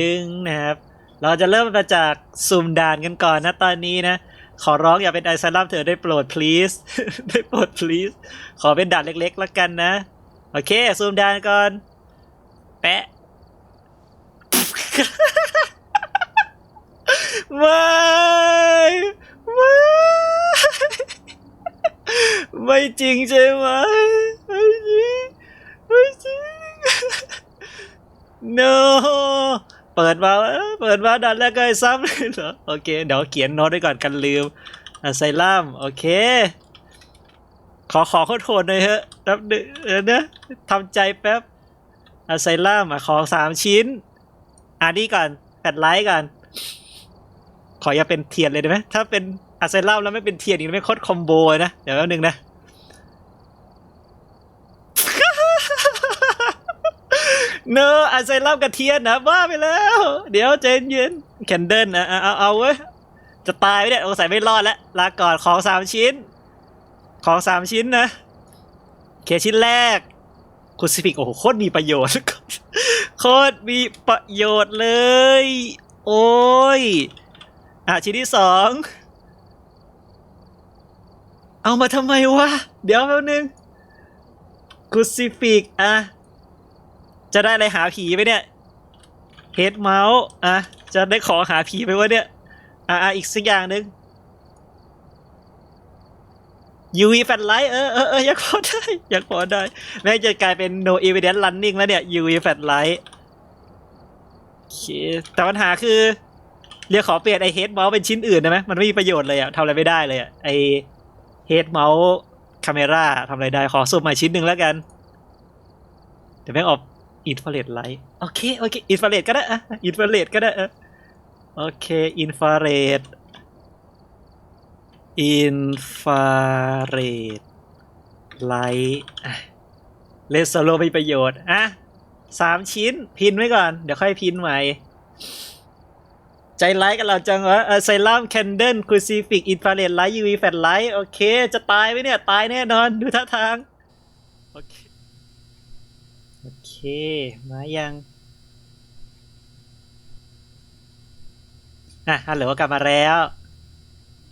ดึงนะครับ เราจะเริ่มมาจากสุ่มด่านกันก่อนนะตอนนี้นะ ขอร้องอย่าเป็นไอซาลัมเธอได้โปรด please ได้โปรด please ขอเป็นด่านเล็กๆแล้วกันนะ โอเค ซูมด่านก่อน แปะไม่ไม่ไม่จริงใช่ไหมไม่จริงไม่จริง no เปิดมาเอ้ยเปิดมาดันแล้วก็ไอ้ซ้ำเลยเหรอโอเค เดี๋ยวเขียนโน้ตไว้ก่อนกันลืมอะไซลัมโอเค ขอขอโคตรโทษหน่อยเถอะแป๊บนึงเออนะทำใจแป๊บอะไซลัมขอสามชิ้น อ่านี่ก่อนแปดไลค์ก่อน ขออย่าเป็นเทียนเลยได้ไหมถ้าเป็นอะไซลัมแล้วไม่เป็นเทียนอีกไม่โคตรคอมโบนะ เดี๋ยวแป๊บนึงนะ เนออะไซลัมกับเทียนนะบ้าไปแล้ว เดี๋ยวใจนเย็นแคนเดิลนะเอาเอาเอาเว้ยจะตายไหมเนี่ยโอ้ใส่ไม่รอดแล้วลาก่อนของสามชิ้น ของสามชิ้นนะเคชิ้นแรกคุณซิฟิกโอ้โหโคตรมีประโยชน์โคตรมีประโยชน์เลย โอ้ยอะชิ้นที่สองเอามาทำไมวะ เดี๋ยวแป๊บนึงคุณซิฟิกอะ จะได้อะไรหาผีไหมเนี่ยเฮดเมาส์อะจะได้ขอหาผีไหมวะเนี่ยอะอีกสักอย่างหนึ่ง UV แฟลไลท์เออเออเออยังพอได้อยังพอได้แม้จะกลายเป็น no evidence running แล้วเนี่ย UV แฟลไลท์โอเคแต่ปัญหาคือ เรียกขอเปลี่ยนไอเฮดเมาส์เป็นชิ้นอื่นได้ไหมมันไม่มีประโยชน์เลยอะทำอะไรไม่ได้เลยอะไอเฮดเมาส์คาเมราทำอะไรได้ขอสุ่มใหม่ชิ้นหนึ่งแล้วกันเดี๋ยวแม่งออก อินฟราเรดไลท์โอเคโอเคอินฟราเรดก็ได้อะอินฟราเรดก็ได้อะโอเคอินฟราเรดอินฟราเรดไลท์เลสโซโลมีประโยชน์อะสามชิ้นพินไว้ก่อน เดี๋ยวค่อยพินใหม่ใจร้ายกันเราจังวะไซรัมแคนเดิลครูซิฟิกอินฟราเรดไลท์ยูวีแฟลไลท์โอเค จะตายไหมเนี่ย ตายแน่นอน ดูท่าทาง โอเค มายังอะฮัลโหลกลับมาแล้ว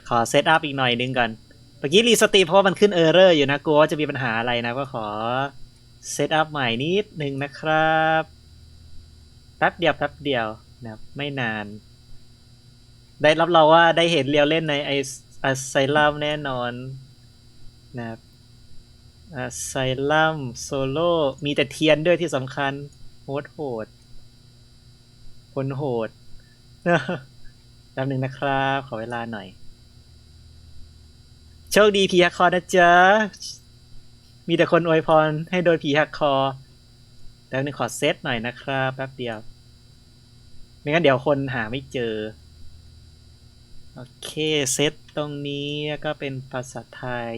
ขอเซตอัพอีกหน่อยนึงก่อน เมื่อกี้รีสตรีเพราะว่ามันขึ้นเออร์เรอร์อยู่นะกลัวว่าจะมีปัญหาอะไรนะก็ขอเซตอัพใหม่นิดนึงนะครับ แป๊บเดียวแป๊บเดียวนะครับไม่นาน ได้รับเราว่าได้เห็นเรียวเล่นในไอไซลัมแน่นอนนะครับ ไซลัมโซโล่มีแต่เทียนด้วยที่สำคัญ โหดโหดคนโหดแป๊บหนึ่งนะครับ ขอเวลาหน่อย โชคดีผีฮักคอนะจ๊ะ มีแต่คนอวยพรให้โดยผีฮักคอแป๊บนึงขอเซตหน่อยนะครับ แป๊บเดียว ไม่งั้นเดี๋ยวคนหาไม่เจอ โอเค เซตตรงนี้ก็เป็นภาษาไทย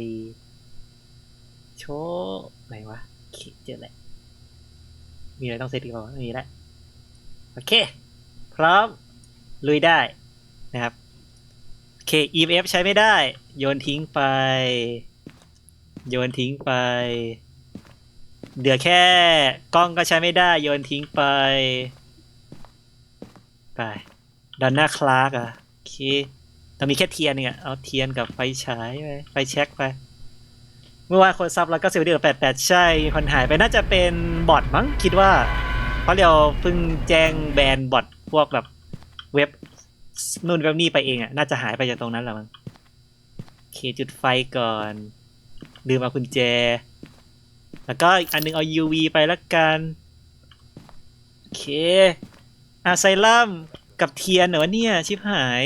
โชว์ไหนวะเคเจอแล้วมีอะไรต้องเซตอีกเปล่าไม่มีแล้วโอเค พร้อม ลุยได้นะครับโอเค EMF ใช้ไม่ได้ โยนทิ้งไป โยนทิ้งไปเดี๋ยวแค่กล้องก็ใช้ไม่ได้ โยนทิ้งไป ไปดันน้าคลาร์กอะโอเคเรามีแค่เทียนเนี่ยเอาเทียนกับไฟฉายไปไฟแช็กไป มื่อวานคนซับแล้วก็สิบเดือนแปดแปดใช่คนหายไปน่าจะเป็นบอทมั้งคิดว่า เพราะเดี๋ยวเพิ่งแจ้งแบนบอทพวกแบบเว็บนู่นเว็บนี่ไปเองอะน่าจะหายไปจากตรงนั้นแหละมั้งโอเคจุดไฟก่อนลืมเอากุญแจ แล้วก็อีกอันนึงเอา UV ไปละกันโอเคอาไซลัมกับเทียนเหรอวะเนี่ยชิบหาย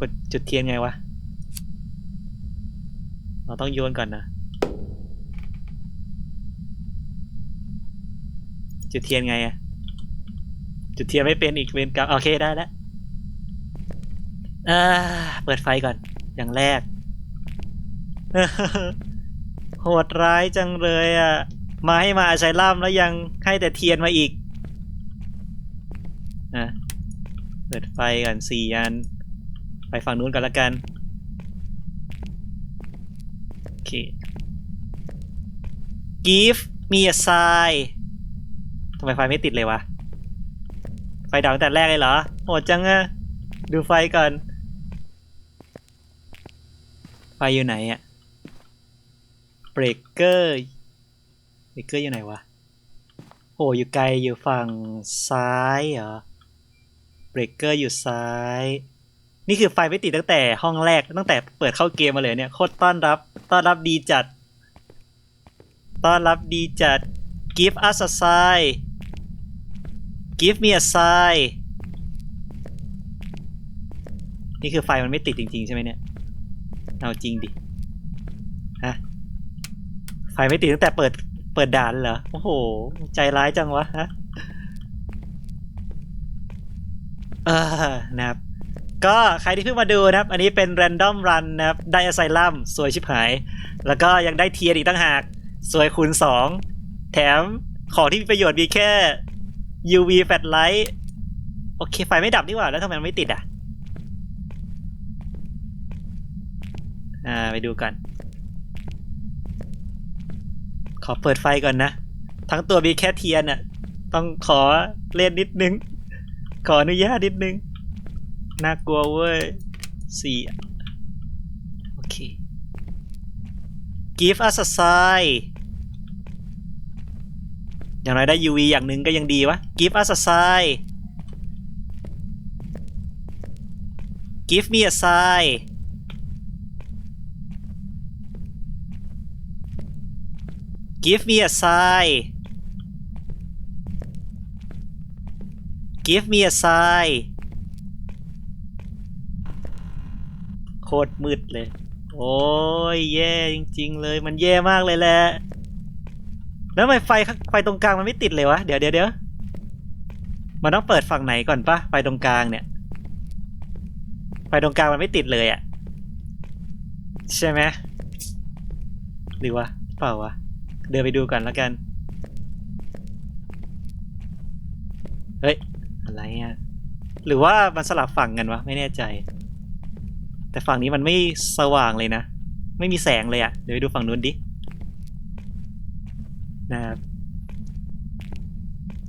กดจุดเทียนไงวะ เราต้องโยนก่อนนะ จุดเทียนไงอะจุดเทียนไม่เป็นอีกเวนกรรมโอเคได้แล้วอ่าเปิดไฟก่อน อย่างแรก โหดร้ายจังเลยอะ มาให้มาใช้ล่ามแล้วยังให้แต่เทียนมาอีกอะเปิดไฟก่อนสี่อัน ไปฝั่งนู้นก่อนละกัน โอเค give me a sign ทำไมไฟไม่ติดเลยวะ ไฟดับตั้งแต่แรกเลยเหรอโหดจังอะดูไฟก่อน ไฟอยู่ไหนอะเบรกเกอร์เบรกเกอร์อยู่ไหนวะโอ้อยู่ไกลอยู่ฝั่งซ้ายเหรอเบรกเกอร์อยู่ซ้าย นี่คือไฟไม่ติดตั้งแต่ห้องแรกตั้งแต่เปิดเข้าเกมมาเลยเนี่ย โคตรต้อนรับ ต้อนรับดีจัด ต้อนรับดีจัด give us a sign give me a sign นี่คือไฟมันไม่ติดจริง ๆ ใช่ไหมเนี่ย เอาจริงดิ ฮะ ไฟไม่ติดตั้งแต่เปิด เปิดด่านเหรอ โอ้โห ใจร้ายจังวะฮะเออนะครับ ก็ใครที่เพิ่งมาดูนะครับ อันนี้เป็น random run นะครับ ได้ asylum สวยชิบหาย แล้วก็ยังได้เทียร์อีกตั้งหาก สวยคูณสองแถมของที่มีประโยชน์มีแค่ UV flash light โอเค ไฟไม่ดับนี่หว่า แล้วทำไมมันไม่ติดอะ อ่า ไปดูกัน ขอเปิดไฟก่อนนะ ทั้งตัวมีแค่เทียนอะ ต้องขอเล่นนิดนึง ขออนุญาตนิดนึง น่ากลัวเว้ยสี่โอเค give us a sign อย่างไรได้ UV อย่างหนึ่งก็ยังดีวะ give us a sign give me a sign give me a sign give me a sign โค ตรมืดเลย โอ้ยแย่จริง ๆ เลยมันแย่มากเลยแหละแล้วทำไมไฟไฟตรงกลางมันไม่ติดเลยวะเดี๋ยวเดี๋ยวเดี๋ยวมันต้องเปิดฝั่งไหนก่อนปะไฟตรงกลางเนี่ย ไฟตรงกลางมันไม่ติดเลยอะใช่ไหมหรือวะเปล่าวะเดินไปดูกันแล้วกัน เฮ้ย อะไรอะ หรือว่ามันสลับฝั่งกันวะ ไม่แน่ใจ แต่ฝั่งนี้มันไม่สว่างเลยนะ ไม่มีแสงเลยอะเดี๋ยวไปดูฝั่งนู้นดินะครับ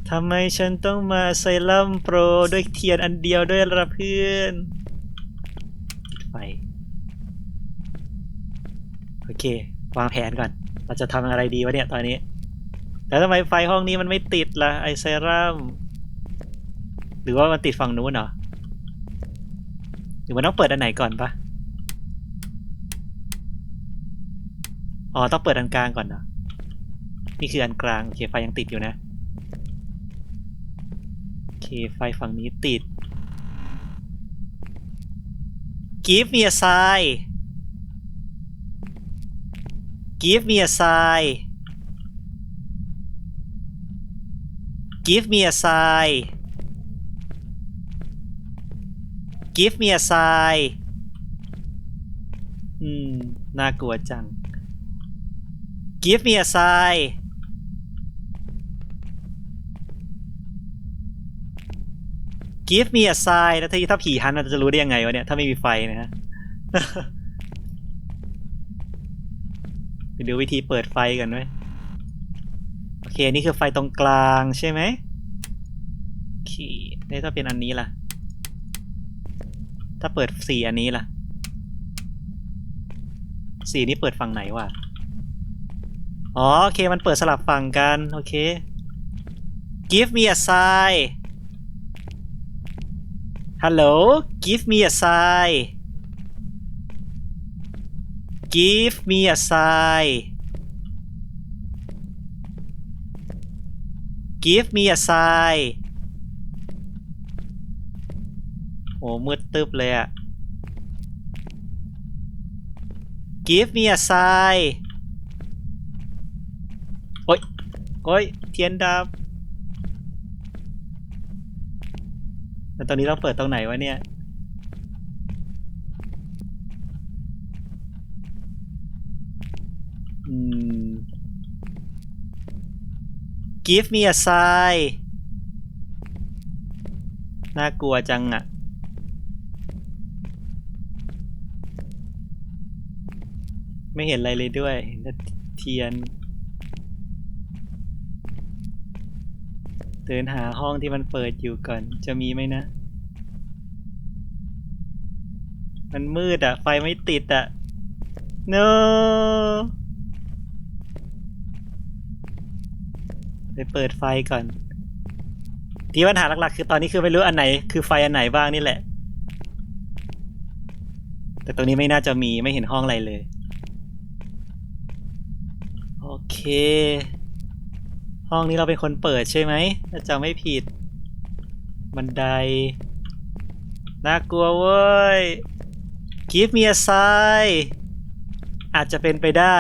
ทำไมฉันต้องมาไซรัมโปรด้วยเทียนอันเดียวด้วยละเพื่อนไฟโอเค วางแผนก่อน เราจะทำอะไรดีวะเนี่ยตอนนี้แต่ทำไมไฟห้องนี้มันไม่ติดล่ะไอไซรัมหรือว่ามันติดฝั่งนู้นเหรอ หรือมันต้องเปิดอันไหนก่อนปะอ๋อต้องเปิดอันกลางก่อนเหรอนี่คืออันกลางโอเคไฟยังติดอยู่นะโอเคไฟฝั่งนี้ติด give me a sign give me a sign give me a sign give me a sign อืม น่ากลัวจัง give me a sign give me a sign แล้วถ้าถ้าผีฮันเราจะรู้ได้ยังไงวะเนี่ย ถ้าไม่มีไฟนะฮะไปดูวิธีเปิดไฟกันไหมโอเค นี่คือไฟตรงกลางใช่ไหมโอเคแล้วถ้าเป็นอันนี้ล่ะ ถ้าเปิดสี่อันนี้ล่ะสี่นี้เปิดฝั่งไหนวะอ๋อโอเคมันเปิดสลับฝั่งกัน โอเค give me a sign hello give me a sign give me a sign give me a sign โอ้มืดตึบเลยอะ give me a sign โอ้ยโอ้ยเทียนดับแล้วตอนนี้เราเปิดตรงไหนวะเนี่ยอืม give me a sign น่ากลัวจังอะ ไม่เห็นอะไรเลยด้วยเห็นแต่เทียน เดินหาห้องที่มันเปิดอยู่ก่อน จะมีไหมนะ มันมืดอะไฟไม่ติดอะ no ไปเปิดไฟก่อน ที่ปัญหาหลักๆ คือตอนนี้คือไม่รู้อันไหน คือไฟอันไหนบ้างนี่แหละ แต่ตรงนี้ไม่น่าจะมีไม่เห็นห้องอะไรเลย โอ เค ห้องนี้เราเป็นคนเปิดใช่ไหมถ้าจำไม่ผิด บันได น่ากลัวเว้ย Give me a sign อาจจะเป็นไปได้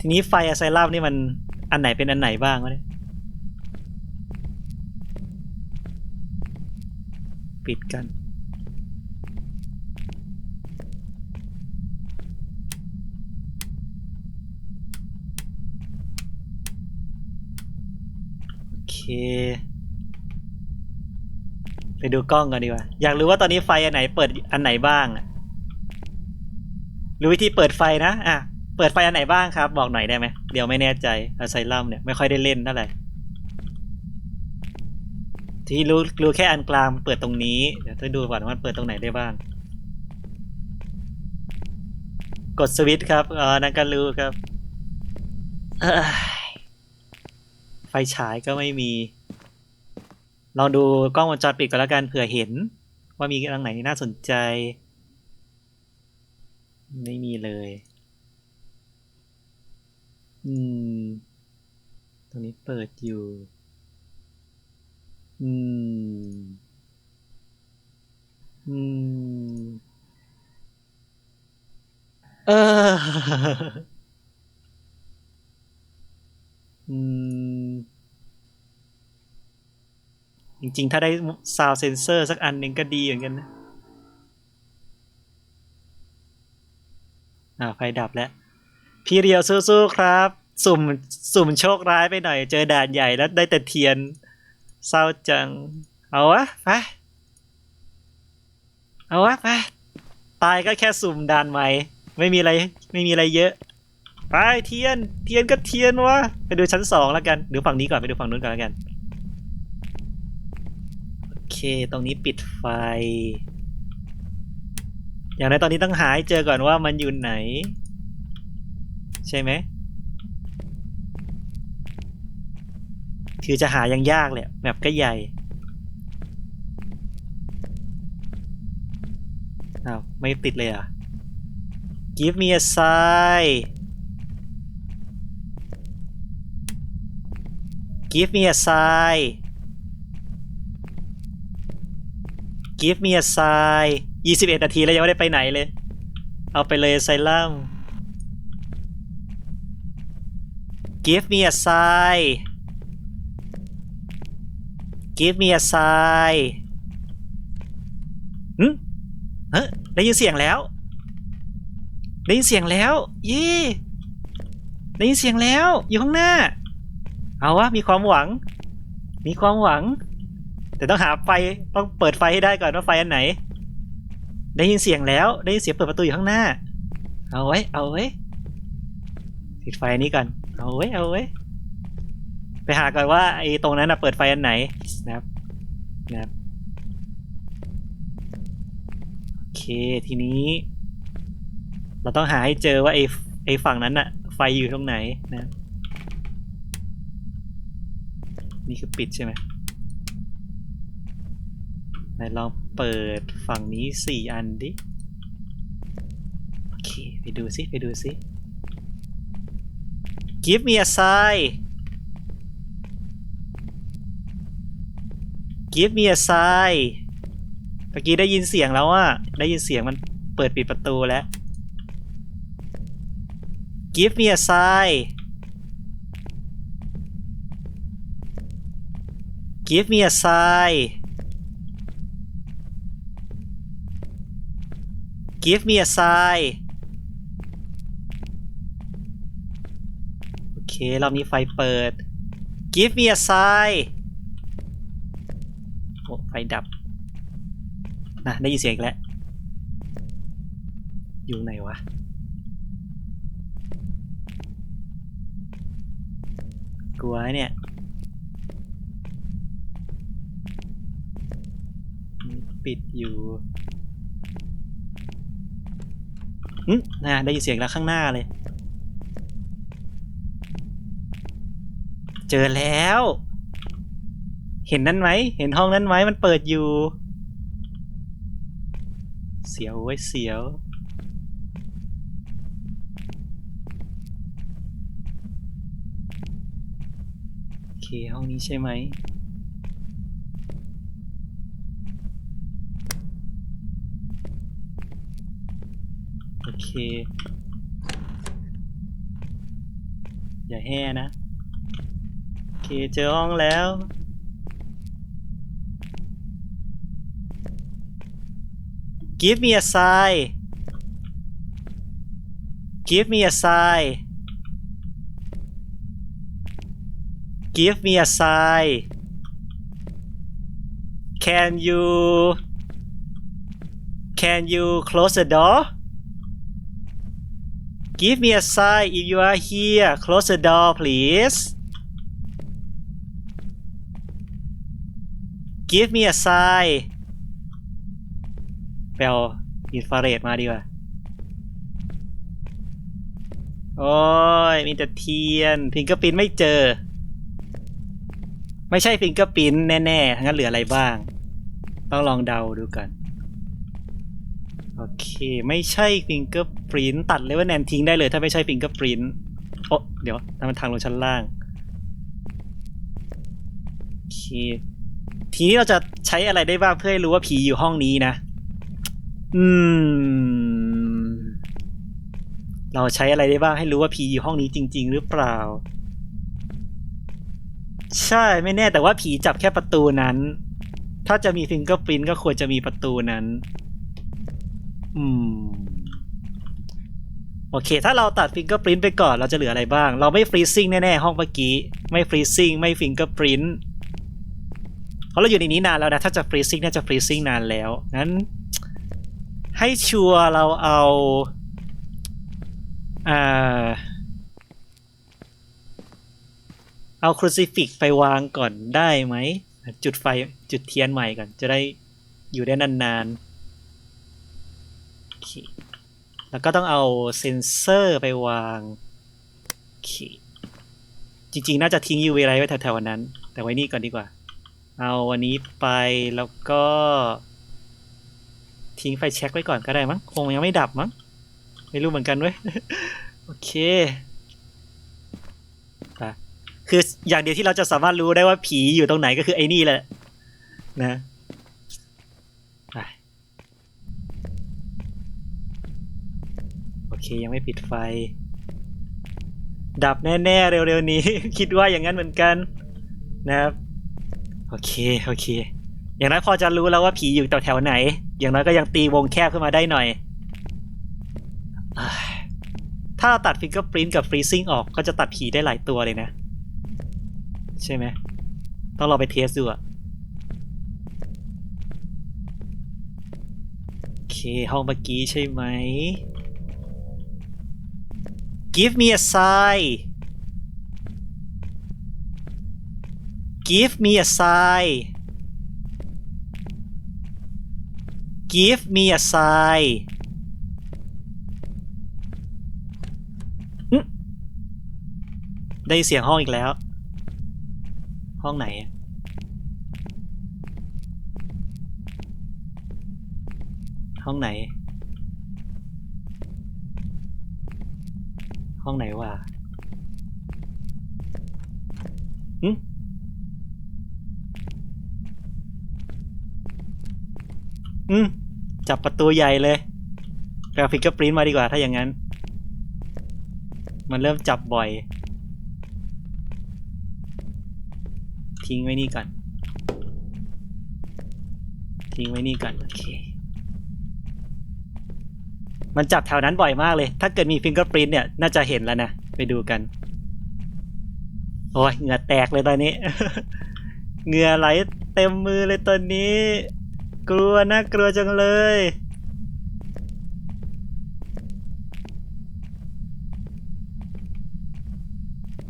ทีนี้ไฟอะไซรัมนี่มันอันไหนเป็นอันไหนบ้างวะเนี่ยปิดกัน โอเค ไปดูกล้องกันดีกว่า อยากรู้ว่าตอนนี้ไฟอันไหนเปิดอันไหนบ้างรู้วิธีเปิดไฟนะ อะ เปิดไฟอันไหนบ้างครับ บอกหน่อยได้ไหม เดี๋ยวไม่แน่ใจอาไซลัมเนี่ยไม่ค่อยได้เล่นเท่าไหร่ ที่รู้รู้แค่อันกลางเปิดตรงนี้ เดี๋ยวต้องดูก่อนว่าเปิดตรงไหนได้บ้าง กดสวิตช์ครับ อ๋อนั่นก็รู้ครับ ฉายก็ไม่มีลองดูกล้องวงจรปิดก่อนแล้วกันเผื่อเห็น ว่ามีทางไหนน่าสนใจ ไม่มีเลย อืม ตรงนี้เปิดอยู่ อืม อืม เออ อืม จริงๆ ถ้าได้ซาวเซนเซอร์สักอันหนึ่งก็ดีเหมือนกันนะอ่าไฟดับแล้ว พี่เรียวสู้ๆครับ สุ่มสุ่มโชคร้ายไปหน่อย เจอด่านใหญ่แล้วได้แต่เทียน เศร้าจัง เอาวะไปเอาวะไปตายก็แค่สุ่มด่านใหม่ ไม่มีอะไร ไม่มีอะไรเยอะ ไปเทียน เทียนก็เทียนวะไปดูชั้นสองแล้วกันดูฝั่งนี้ก่อนไปดูฝั่งนู้นก่อนแล้วกันโอเคตรงนี้ปิดไฟ อย่างไรตอนนี้ต้องหาให้เจอก่อนว่ามันอยู่ไหน ใช่ไหมคือจะหายังยากเลยแบบก็ใหญ่อ้าวไม่ติดเลยอะ Give me a sign Give me a sign Give me a sign 21 นาทีแล้วยังไม่ได้ไปไหนเลย เอาไปเลยไซลัม Give me a sign Give me a sign หึเฮ้ยได้ยินเสียงแล้ว ได้ยินเสียงแล้วเย่ได้ยินเสียงแล้ว อยู่ข้างหน้า เอาวะมีความหวัง มีความหวัง แต่ต้องหาไฟต้องเปิดไฟให้ได้ก่อนว่าไฟอันไหน ได้ยินเสียงแล้วได้ยินเสียงเปิดประตูอยู่ข้างหน้า เอาไว้ เอาไว้ปิดไฟนนี้ก่อนเอาไว้เอาไว้ไปหาก่อนว่าไอ้ตรงนั้นนะเปิดไฟอันไหนนะครับนะครับโอเคทีนี้ เราต้องหาให้เจอว่าไอ้ไอ้ฝั่งนั้นน่ะ ไฟอยู่ตรงไหนนะ นี่คือปิดใช่ไหมไหนลองเปิดฝั่งนี้สี่อันดิ โอเค ไปดูสิไปดูสิ Give me a sign Give me a sign เมื่อกี้ได้ยินเสียงแล้วอะได้ยินเสียงมันเปิดปิดประตูแล้ว Give me a sign Give me a sigh Give me a sigh โอเคเรามีไฟเปิด Give me a sigh โอ้ไฟดับ นะ ได้ยินเสียงอีกแล้ว อยู่ไหนวะกลัวเนี่ย ปิดอยู่หึนะได้ยินเสียงแล้วข้างหน้าเลย เจอแล้ว เห็นนั้นไหม เห็นห้องนั้นไหมมันเปิดอยู่ เสียวไว้ยเสียวโอเคห้องนี้ใช่ไหม โอย่าแห่นะโอเคเจอห้องแล้ว Give me a sign Give me a sign Give me a sign Can you Can you close the door Give me a sign if you are here. Close the door, please. Give me a sign ไปเอาอินฟราเรดมาดีกว่า โอ้ย มีแต่เทียน ฟิงเกอร์ปินไม่เจอ ไม่ใช่ฟิงเกอร์ปินแน่ๆ งั้นเหลืออะไรบ้าง ต้องลองเดาดูกัน โอเค ไม่ใช่ฟิงเกอร์ปรินตัดเลยว่าแนนทิ้งได้เลยถ้าไม่ใช่ฟิงเกอร์ปรินโอ้เดี๋ยวนั่นมันทางลงชั้นล่างโอเคทีนี้เราจะใช้อะไรได้บ้างเพื่อให้รู้ว่าผีอยู่ห้องนี้นะ อืม เราใช้อะไรได้บ้างให้รู้ว่าผีอยู่ห้องนี้จริง ๆ หรือเปล่า ใช่ไม่แน่แต่ว่าผีจับแค่ประตูนั้น ถ้าจะมีฟิงเกอร์ปรินก็ควรจะมีประตูนั้น อืม โอเค ถ้าเราตัดฟิงเกอร์ปรินไปก่อนเราจะเหลืออะไรบ้าง เราไม่ฟรีซิ่งแน่ๆ ห้องเมื่อกี้ ไม่ฟรีซิ่งไม่ฟิงเกอร์ปรินเพราะเราอยู่ในนี้นานแล้วนะ ถ้าจะฟรีซิ่งน่าจะฟรีซิ่งนานแล้ว งั้น ให้ชัวร์เราเอาอ่าเอาครูซิฟิกไปวางก่อนได้ไหม จุดไฟจุดเทียนใหม่ก่อน จะได้อยู่ได้นานๆ เค แล้วก็ต้องเอาเซนเซอร์ไปวางโอเคจริงๆ น่าจะทิ้ง UV ไรไว้แถวๆนั้น แต่ไว้นี่ก่อนดีกว่า เอาวันนี้ไปแล้วก็ ทิ้งไฟแช็กไว้ก่อนก็ได้มั้ง คงยังไม่ดับมั้ง ไม่รู้เหมือนกันเว้ย โอเคไปคืออย่างเดียวที่เราจะสามารถรู้ได้ว่าผีอยู่ตรงไหนก็คือไอ้นี่แหละ นะไป โอ เคยังไม่ปิดไฟ ดับแน่ๆ เร็วๆนี้ คิดว่าอย่างนั้นเหมือนกันนะครับ โอเค โอเค อย่างน้อยพอจะรู้แล้วว่าผีอยู่แถวๆไหน อย่างน้อยก็ยังตีวงแคบขึ้นมาได้หน่อย ถ้าเราตัดฟิงเกอร์ปรินกับฟรีซิ่งออกก็จะตัดผีได้หลายตัวเลยนะ ใช่ไหม ต้องลองไปเทสดูอะโอเค ห้องเมื่อกี้ใช่ไหม Give me a sign. Give me a sign. Give me a sign. ได้เสียงห้องอีกแล้ว ห้องไหน ห้องไหน ห้องไหนวะหึอืม จับประตูใหญ่เลยไปเอาฟิกกอร์ปริ้นมาดีกว่าถ้าอย่างนั้น มันเริ่มจับบ่อย ทิ้งไว้นี่ก่อน ทิ้งไว้นี่ก่อน โอเค มันจับแถวนั้นบ่อยมากเลย ถ้าเกิดมีฟิงเกอร์ปรินเนี่ยน่าจะเห็นแล้วนะ ไปดูกัน โอ้ยเหงื่อแตกเลยตอนนี้ เหงื่อไหลเต็มมือเลยตอนนี้ กลัวนะกลัวจังเลย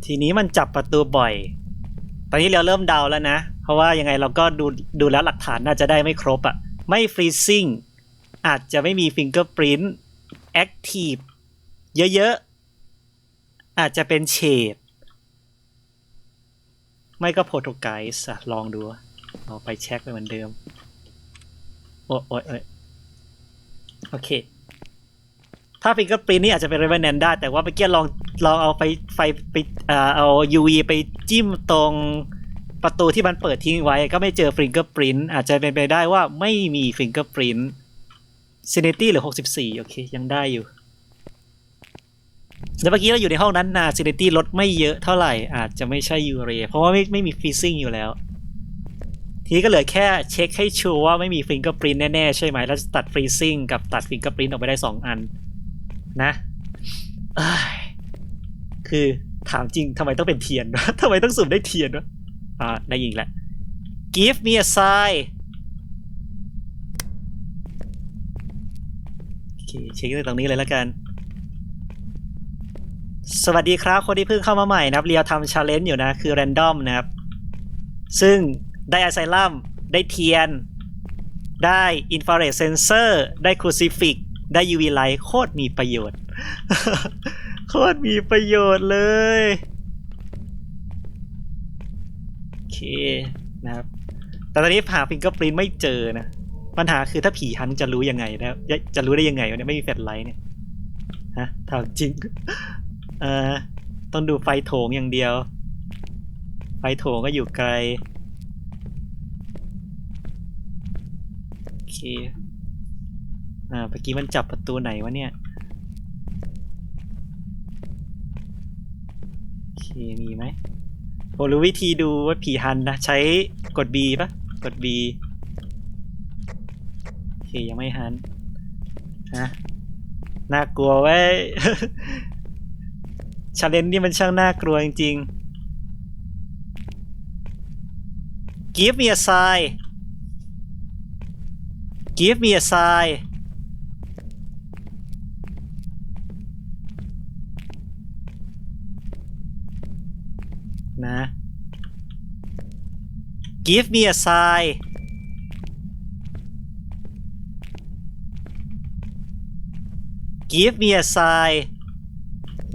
ทีนี้มันจับประตูบ่อย ตอนนี้เราเริ่มเดาแล้วนะ เพราะว่ายังไงเราก็ดูดูแล้วหลักฐานน่าจะได้ไม่ครบอะ่ะ ไม่ฟรีซิ่ง อาจจะไม่มีฟิงเกอร์ปรินต์ แอคทีฟเยอะๆ อาจจะเป็นเฉดไม่ก็โปรโตไกส์อะลองดูเอาไปเช็คไปเหมือนเดิม โอ้ยโอ้ยโอ้ยโอเค ถ้าฟิงเกอร์ปรินนี่อาจจะเป็นเรเวนแนนได้ แต่ว่าเมื่อกี้ลองลองเอาไฟไฟไปเอ่อเอา UV ไปจิ้มตรงประตูที่มันเปิดทิ้งไว้ ก็ไม่เจอฟิงเกอร์ปรินอาจจะเป็นไปได้ว่าไม่มีฟิงเกอร์ปริน ซินิตี้หรือ64โอเค ยังได้อยู่แล้วเมื่อกี้เราอยู่ในห้องนั้นนาซินิตี้ลดไม่เยอะเท่าไหร่อาจจะไม่ใช่ยูเรียเพราะว่าไม่ไม่มีฟรีซิ่งอยู่แล้ว ทีนี้ก็เหลือแค่เช็คให้ชัวร์ว่าไม่มีฟิงเกอร์ปรินแน่ๆใช่ไหมแล้วตัดฟรีซิ่งกับตัดฟิงเกอร์ปรินออกไปได้ 2 อัน นะคือถามจริงทำไมต้องเป็นเทียนวะทำไมต้องสุ่มได้เทียนวะอ่าได้ยิงแหละ give me a sign โอ เคเช็คตรงนี้เลยแล้วกัน สวัสดีครับ คนที่เพิ่งเข้ามาใหม่นะครับเรียวทำชาเลนจ์อยู่นะ คือ r รนดอมนะครับ ซึ่งได้ไอไซลัมได้เทียน ได้อินฟราเรดเซนเซอร์ ได้ครูซิฟิก ได้ UV light โคตรมีประโยชน์ โคตรมีประโยชน์เลยโอเคนะครับ แต่ตอนนี้หาฟิงเกอร์ปรินไม่เจอนะ ปัญหาคือถ้าผีฮันจะรู้ยังไงนะจะรู้ได้ยังไงวะเนี่ยไม่มีแฟลชไลท์เนี่ยฮะถามจริงเอ่อต้องดูไฟโถงอย่างเดียว ไฟโถงก็อยู่ไกลโอเคอ่าเมื่อกี้มันจับประตูไหนวะเนี่ยโอเคมีไหมผมรู้วิธีดูว่าผีฮันนะ ใช้กด B ปะกด B โอ เคยังไม่ฮันฮะน่ากลัวเว้ชาเลนจ์นี่มันช่างน่ากลัวจริงๆ Give me a sign Give me a sign นะ Give me a sign Give me a sign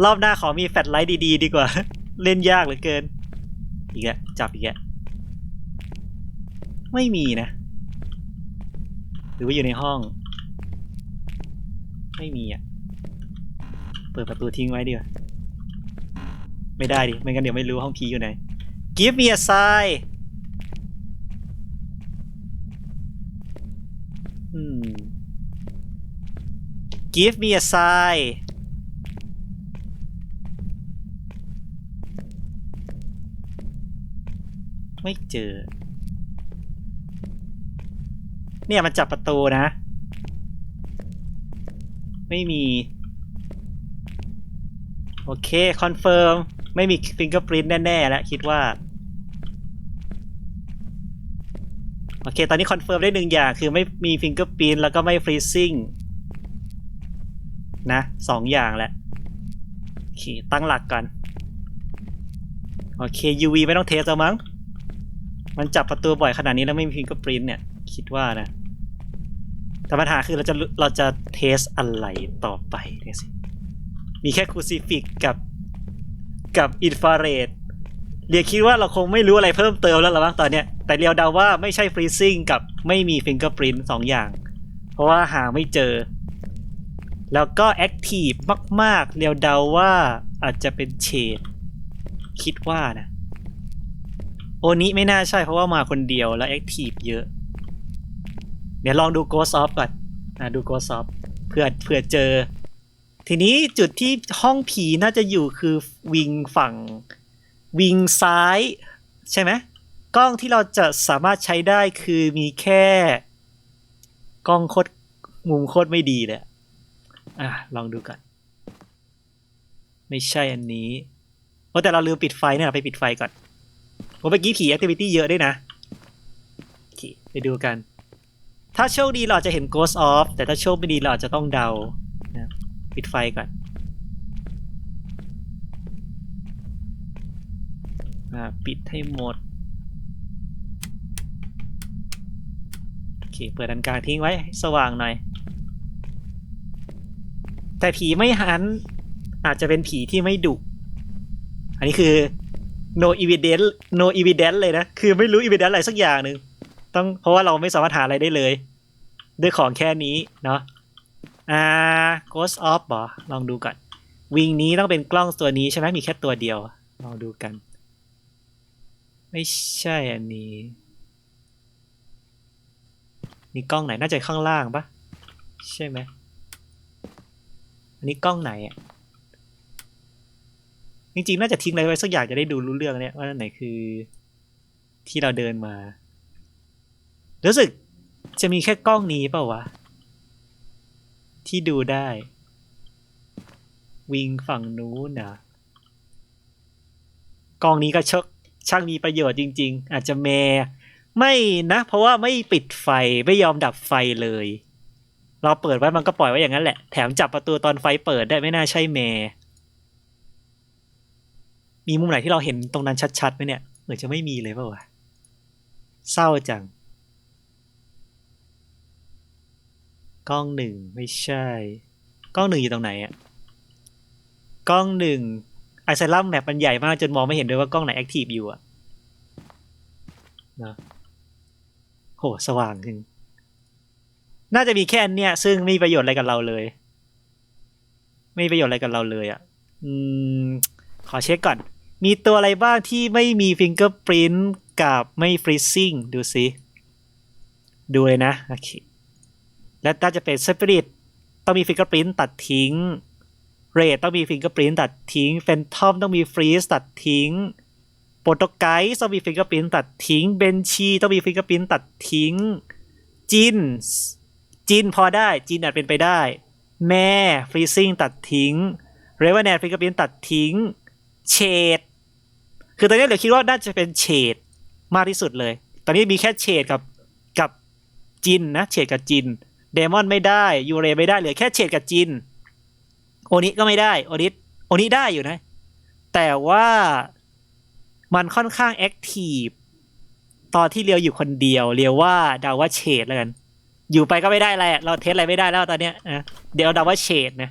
รอบหน้าขอมีแฟลชไลท์ดี ๆ ดีกว่า เล่นยากเหลือเกิน อีกแล้วจับอีกแล้วไม่มีนะ หรือว่าอยู่ในห้อง ไม่มีอะ เปิดประตูทิ้งไว้ดีกว่า ไม่ได้ดิ ไม่งั้นเดี๋ยวไม่รู้ห้องผีอยู่ไหน Give me a sign อืม Give me a sign ไม่เจอ เนี่ยมันจับประตูนะ ไม่มี โอเค คอนเฟิร์ม ไม่มีฟิงเกอร์ปรินแน่ ๆ แล้ว คิดว่า โอเค ตอนนี้คอนเฟิร์มได้หนึ่งอย่าง คือไม่มีฟิงเกอร์ปรินแล้วก็ไม่ฟรีซิ่ง นะสองอย่างแหละโอเคตั้งหลักก่อนโอเค UV ไม่ต้องเทสแล้วมั้ง มันจับประตูบ่อยขนาดนี้แล้วไม่มีฟิงเกอร์ปรินเนี่ย คิดว่านะ แต่ปัญหาคือเราจะเราจะเทสอะไรต่อไปเนี่ยสิ มีแค่คูซิฟิกกับกับอินฟราเรดเรียกคิดว่าเราคงไม่รู้อะไรเพิ่มเติมแล้วหรอบ้างตอนเนี้ย แต่เรียวเดาว่าไม่ใช่ฟรีซิ่งกับไม่มีฟิงเกอร์ปรินสองอย่าง เพราะว่าหาไม่เจอ แล้วก็แอคทีฟมาก ๆ เรียวเดาว่าอาจจะเป็นเชดคิดว่านะ โอนี้ไม่น่าใช่เพราะว่ามาคนเดียวแล้วแอคทีฟเยอะ เดี๋ยวลองดู Ghost Off ก่อนอะดู Ghost Off เพื่อเพื่อเจอ ทีนี้จุดที่ห้องผีน่าจะอยู่คือวิงฝั่งวิงซ้าย ใช่ไหมกล้องที่เราจะสามารถใช้ได้คือมีแค่ กล้องโคตรมุมโคตรไม่ดีเลย อะลองดูก่อน ไม่ใช่อันนี้โอ้แต่เราลืมปิดไฟเนี่ยเราไปปิดไฟก่อนผมเมื่อกี้ผีแอคทิวิตี้เยอะด้วยนะไปดูกัน ถ้าโชคดีเราจะเห็น Ghost Off แต่ถ้าโชคไม่ดีเราจะต้องเดานะปิดไฟก่อนอ่าปิดให้หมดโอเคเปิดอันกลางทิ้งไว้สว่างหน่อย แต่ผีไม่หัน อาจจะเป็นผีที่ไม่ดุ อันนี้คือ no evidence no evidence เลยนะ คือไม่รู้ evidence อะไรสักอย่างหนึ่งต้องเพราะว่าเราไม่สามารถหาอะไรได้เลย ด้วยของแค่นี้เนาะอ่า ghost of เหรอลองดูก่อน วิงนี้ต้องเป็นกล้องตัวนี้ใช่ไหมมีแค่ตัวเดียว ลองดูกัน ไม่ใช่อันนี้นี่กล้องไหนน่าจะข้างล่างปะใช่ไหม อันนี้กล้องไหนอะจริงๆน่าจะทิ้งอะไรไว้สักอย่างจะได้ดูรู้เรื่องเนี่ยว่าไหนคือ ที่เราเดินมา รู้สึกจะมีแค่กล้องนี้เปล่าวะ ที่ดูได้ วิงฝั่งนู้นนะกล้องนี้ก็ชกช่างมีประโยชน์จริง ๆ อาจจะแมไม่นะ เพราะว่าไม่ปิดไฟไม่ยอมดับไฟเลย เราเปิดไว้มันก็ปล่อยไว้อย่างนั้นแหละ แถมจับประตูตอนไฟเปิดได้ไม่น่าใช่แมมีมุมไหนที่เราเห็นตรงนั้นชัดๆไหมเนี่ย เหมือนจะไม่มีเลยเปล่าวะเศร้าจัง กล้องหนึ่งไม่ใช่ กล้องหนึ่งอยู่ตรงไหนอะกล้องหนึ่งไอซลัมแมปมันใหญ่มากจนมองไม่เห็นด้วยว่ากล้องไหนแอคทีฟอยู่อะนะโหสว่างจริง น่าจะมีแค่อันเนี้ยซึ่งไม่มีประโยชน์อะไรกับเราเลย ไม่มีประโยชน์อะไรกับเราเลยอะอืม ขอเช็คก่อน มีตัวอะไรบ้างที่ไม่มีฟิงเกอร์ปรินต์กับไม่ฟรีซิ่งดูสิดูเลยนะ โอเค และถ้าจะเป็น Spirit ต้องมีฟิงเกอร์ปรินต์ตัดทิ้งเรดต้องมีฟิงเกอร์ปรินต์ตัดทิ้งแฟนทอมต้องมีฟรีสตัดทิ้งโปรโตไกส์ต้องมีฟิงเกอร์ปรินต์ตัดทิ้งเบนชีต้องมีฟิงเกอร์ปรินต์ตัดทิ้งจิน จินพอได้จินอาจเป็นไปได้ แม่ฟรีซิ่งตัดทิ้งเรเว n แนนฟิงเกอร์ปรินตัดทิ้งเฉดคือตอนนี้เหลือคิดว่าน่าจะเป็นเฉดมากที่สุดเลย ตอนนี้มีแค่เฉดกับกับจินนะเฉดกับจินเดมอนไม่ได้ยูเรไม่ได้เหลือแค่เฉดกับจินโอนิก็ไม่ได้โอนิโอนิได้อยู่นะ แต่ว่ามันค่อนข้างแอคทีฟตอนที่เรียวอยู่คนเดียว เรียวว่าเดาว่าเฉดแล้วกัน อยู่ไปก็ไม่ได้อะไรอะเราเทสอะไรไม่ได้แล้วตอนเนี้ยนะเดี๋ยวเดาว่าเฉดนะ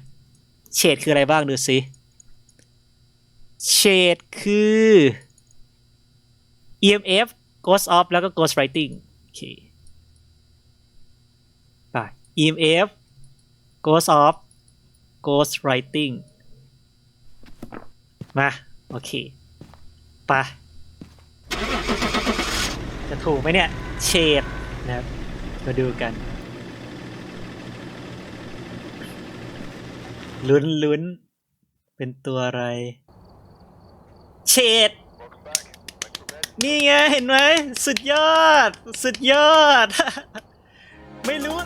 เฉดคืออะไรบ้างดูสิเฉดคือ EMF Ghost Off แล้วก็ Ghost Writing โอเคไป EMF Ghost Off Ghost Writing มา โอเคไปจะถูกไหมเนี่ย เฉดนะครับมาดูกัน ลุ้นลุ้น เป็นตัวอะไร เฉดนี่ไงเห็นไหม สุดยอด สุดยอด ไม่รู้